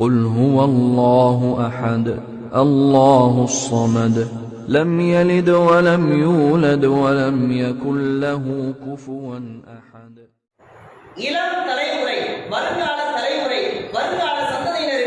قل هو الله أحد الله الصمد. لم يلد ولم يولد ولم يكن له كفوا أحد. இளம் على வருங்கால தலைமுறை على சந்ததியினர்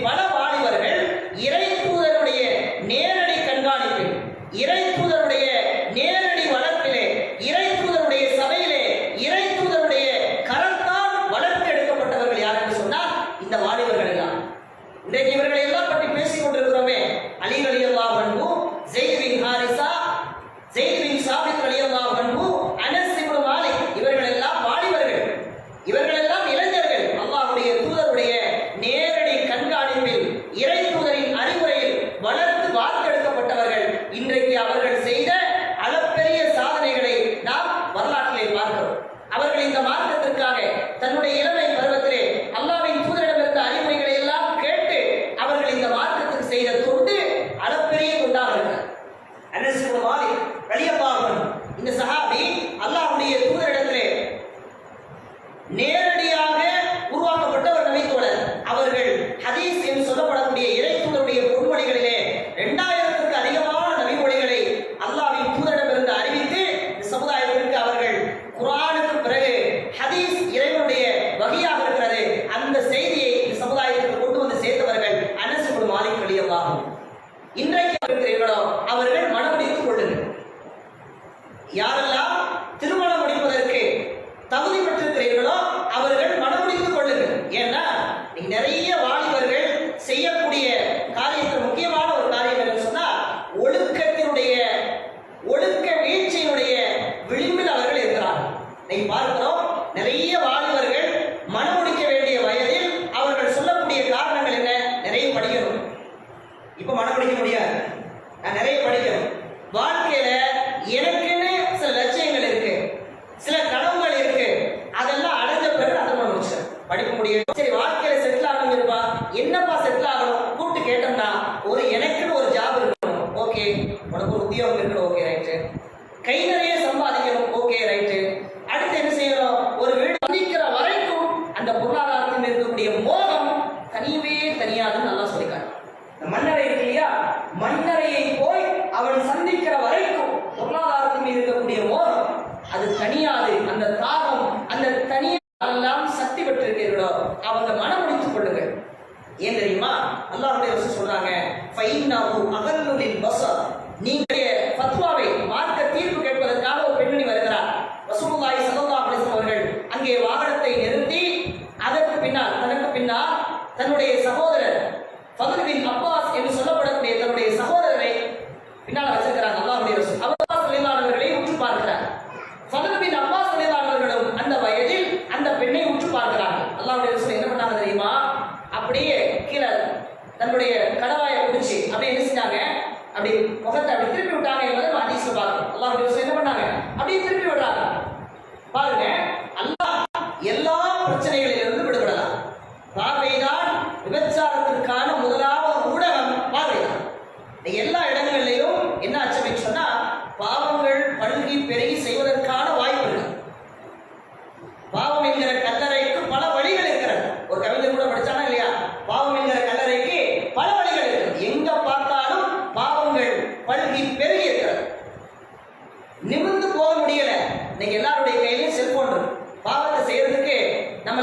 பல வாலிபர்கள் இறை தூதருடைய நேரடி கண்காணிப்பில் இறை தூதருடைய நேரடி வளர்ப்பிலே இறை தூதருடைய சபையிலே இறை தூதருடைய கரத்தால் வளர்த்து எடுக்கப்பட்டவர்கள் யார் என்று சொன்னால் இந்த வாலிபர்கள் தான் இன்றைக்கு இவர்கள் அலியல்லாகும் இன்றைக்கு இருக்கிறீர்களோ அவர்கள் மனம் முடித்துக் கொள்ளுங்கள். யாரெல்லாம் இப்போ மனம் முடிக்க முடியாது. நான் நிறைய படிக்கணும். வாழ் மன்னரையை போய் அவன் சந்திக்கிற வரைக்கும் பொருளாதாரத்தின் மீது இருக்கக்கூடிய மோகம் அது தனியாது அந்த தாகம் அந்த தனியெல்லாம் சக்தி பெற்றிருக்கிறீர்களோ அவங்க மனம் முடித்துக் கொள்ளுங்க ஏன் தெரியுமா? அல்லாஹுடைய சொல்றாங்க அகல்லுலில் பசர் நீங்கள் பின்னால வச்சிருக்கிறாங்க அல்லாஹுடைய ரசூல். அல்லா சலிலாளர்களை உற்று பார்க்கிறார். ஃபதரபின் அப்பா சலிலாளர்களும் அந்த வயதில் அந்த பெண்ணை உற்று பார்க்கிறார்கள். அல்லாஹுடைய ரசூல் என்ன பண்ணாங்க தெரியுமா? அப்படியே கீழே தன்னுடைய கடவாயை பிடிச்சி அப்படியே என்ன செஞ்சாங்க? அப்படி முகத்தை அப்படி திருப்பி விட்டாங்க என்பதை அதிசயம் சொல்லுவாங்க அல்லாஹுடைய ரசூல் என்ன பண்ணாங்க? அப்படியே திருப்பி விடுறாங்க. பாருங்க அதிகம் பெருகி இருக்கிறது. நிமிர்ந்து போக முடியல. இன்னைக்கு எல்லாருடைய கையிலையும் செல்போன் பாவத்தை செய்யறதுக்கு நம்ம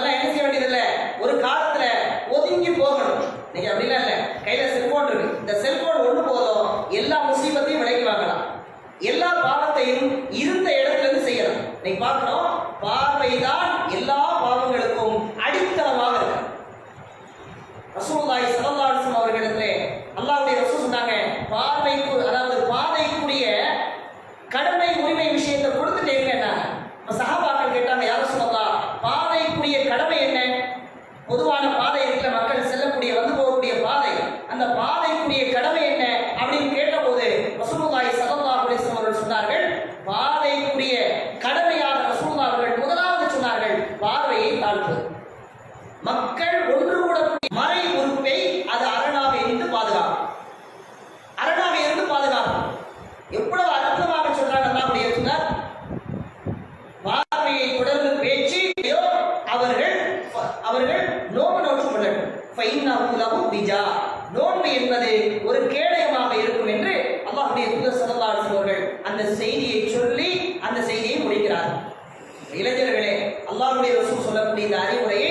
செய்தியை சொல்லி அந்த செய்தியை முடிக்கிறார். இளைஞர்களே அல்லாஹ்வுடைய ரசூல் சொல்லக்கூடிய இந்த அறிவுரையை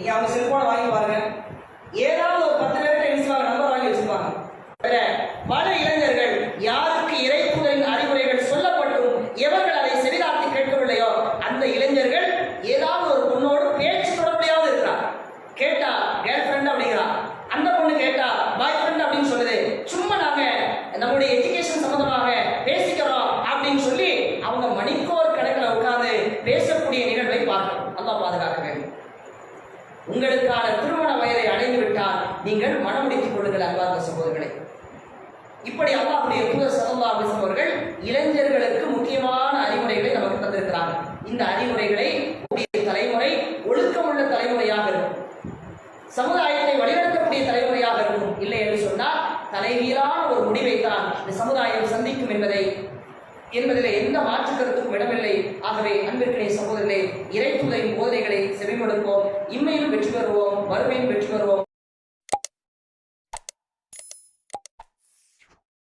நீங்க அவங்க செல்போனை வாங்கி பாருங்க. ஏதாவது ஒரு பத்து பேர்கிட்ட என்ன நம்பர் வாங்கி வச்சிருப்பாங்க. வேற பல இளைஞர்கள் யாருக்கு இறைப்புகளின் அறிவுரைகள் சொல்லப்பட்டும் எவர்கள் அதை செவிதாக்கி கேட்கவில்லையோ அந்த இளைஞர்கள் ஏதாவது ஒரு பொண்ணோடு பேச்சு தொடர்புடையாவது இருக்கிறார். கேட்டா கேர்ள் ஃப்ரெண்ட் அப்படிங்கிறா. அந்த பொண்ணு கேட்டா பாய் ஃப்ரெண்ட் அப்படின்னு சொல்லுது. சும்மா நாங்க நம்முடைய எஜுகேஷன் சம்பந்தமாக உங்களுக்கான திருமண வயதை அடைந்து விட்டால் நீங்கள் மனமுடித்துக் கொள்ளுங்கள் அன்பார்ந்த சகோதரர்களை. இப்படி அல்லாஹுடைய தூதர் ஸல்லல்லாஹு அவர்கள் இளைஞர்களுக்கு முக்கியமான அறிவுரைகளை நமக்கு தந்திருக்கிறாங்க இந்த அறிவுரைகளை தலைமுறை ஒழுக்கமுள்ள தலைமுறையாக இருக்கும். சமுதாயத்தை வழிநடத்தக்கூடிய தலைமுறையாக இருக்கும். இல்லை என்று சொன்னால் தலைகீழான ஒரு முடிவை தான் இந்த சமுதாயம் சந்திக்கும் என்பதை என்பதில் எந்த மாற்று கருத்துக்கும் இடமில்லை. ஆகவே அன்பிற்கினை சகோதரர்களே இறைத்துறையின் போதனைகளை செவிமடுப்போம். இம்மையிலும் வெற்றி பெறுவோம். வறுமையும் வெற்றி பெறுவோம்.